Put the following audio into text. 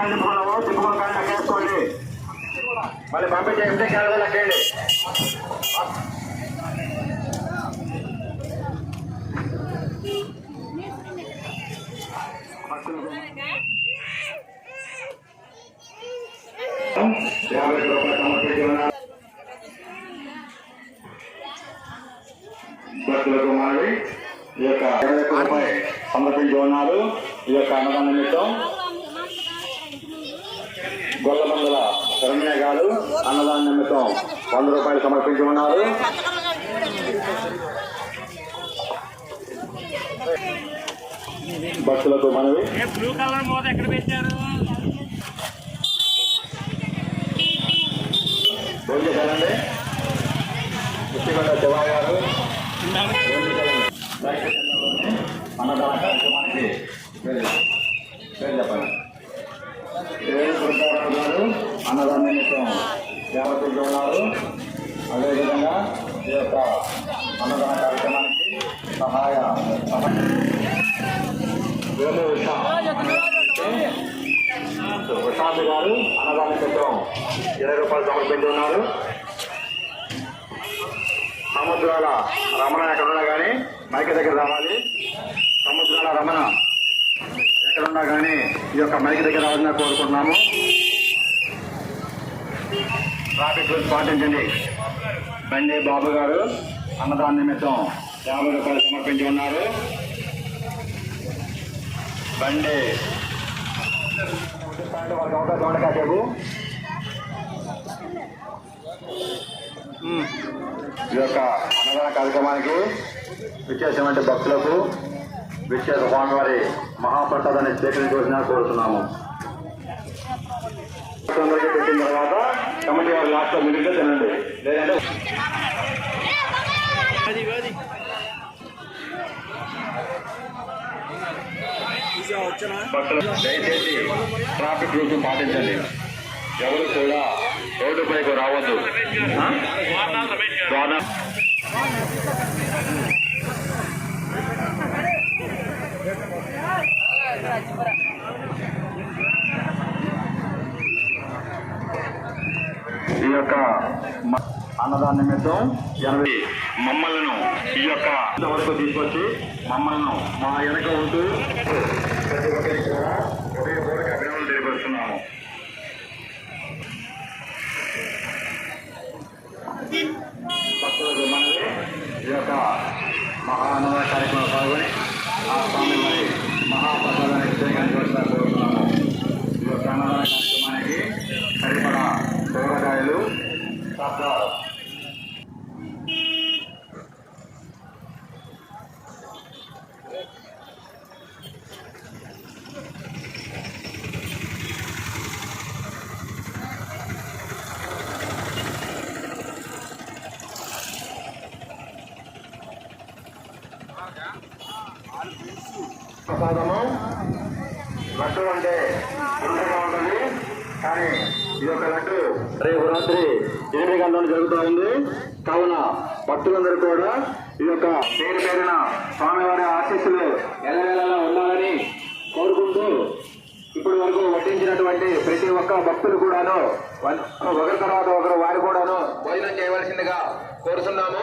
నువ్వు ఎన్ని కాళ్ళు కాళ్ళు లెక్కేసుకోండి మళ్ళీ పంపించే ఎన్ని కాళ్ళు లెక్కండి యాభై రూపాయలు భక్తులకు ఈ యొక్క సమర్పించి ఉన్నారు ఈ యొక్క అన్నదాన నిమిత్తం గొల్లమందుల శరణ్య గారు అన్నదాన నిమిత్తం వంద రూపాయలు సమర్పించి ఉన్నారు భక్తులకు మనవి. బ్లూ కలర్ మోద ఎక్కడ పెట్టారు అన్నదాన కార్యక్రమానికి పేరు చెప్పండి. అన్నదాన నిమిత్తం ఉన్నారు. అదేవిధంగా ఈ యొక్క అన్నదాన కార్యక్రమానికి సహాయ వేలు ఉషా ప్రశాంత్ గారు అన్నదాన కోసం ఇరవై రూపాయలు సమర్పించి ఉన్నారు. సముద్రాల రమణ ఎక్కడున్నా కానీ మైక దగ్గర రావాలి. సముద్రాల రమణ ఎక్కడున్నా కానీ ఈ యొక్క మైక్ దగ్గర రావాలని కోరుకుంటున్నాము. ట్రాఫిక్ రూల్స్ పాటించండి. బండి బాబు గారు అన్నదాన నిమిత్తం యాభై రూపాయలు సమర్పించి ఉన్నారు. బండి వాళ్ళకి అవకాశం ఉండదు ఈ యొక్క అన్నదాన కార్యక్రమానికి విచ్చేసినటువంటి భక్తులకు విచ్చేత స్వామివారి మహాప్రసాదాన్ని స్వీకరించవలసిన కోరుతున్నాము. పెట్టిన తర్వాత కమిటీ వారి లాస్ట్లో మిగిలితే తినండి లేదంటే దయచేసి ట్రాఫిక్ రూల్స్ పాటించండి ఎవరు కూడా రోడ్డు పైకి రావద్దు యొక్క అన్నదాన నిమిత్తం ఎనభై మమ్మల్ని ఈ యొక్క వరకు తీసుకొచ్చి మమ్మల్ని మా వెనక ఉంటూ ప్రతి ఒక్కరికి కూడా హృదయపూర్వక అభినందనలు తెలియపరుస్తున్నాము. భక్తులకు మనవి ఈ యొక్క మహా అన్నదాన కార్యక్రమంలో పాల్గొని ఆ స్వామి మరి మహాప్రసాదానికి స్వీకరించవలసిన కోరుతున్నాము. ఈ యొక్క అన్నదాన ప్రసాదము లడ్డు అంటే గుండెగా ఉంటుంది. కానీ ఈ యొక్క లడ్డు. రేపు రాత్రి ఎనిమిది గంటల జరుగుతూ ఉంది. కావున భక్తులందరూ కూడా ఈ యొక్క పేరు పేరున స్వామివారి ఆశీస్సులు ఎల్లవేళలా ఉండాలని కోరుకుంటూ ఇప్పటి వరకు వడ్డించినటువంటి ప్రతి ఒక్క భక్తులు కూడాను ఒకరి తర్వాత ఒకరు వారు కూడాను భోజనం చేయవలసిందిగా కోరుతున్నాము.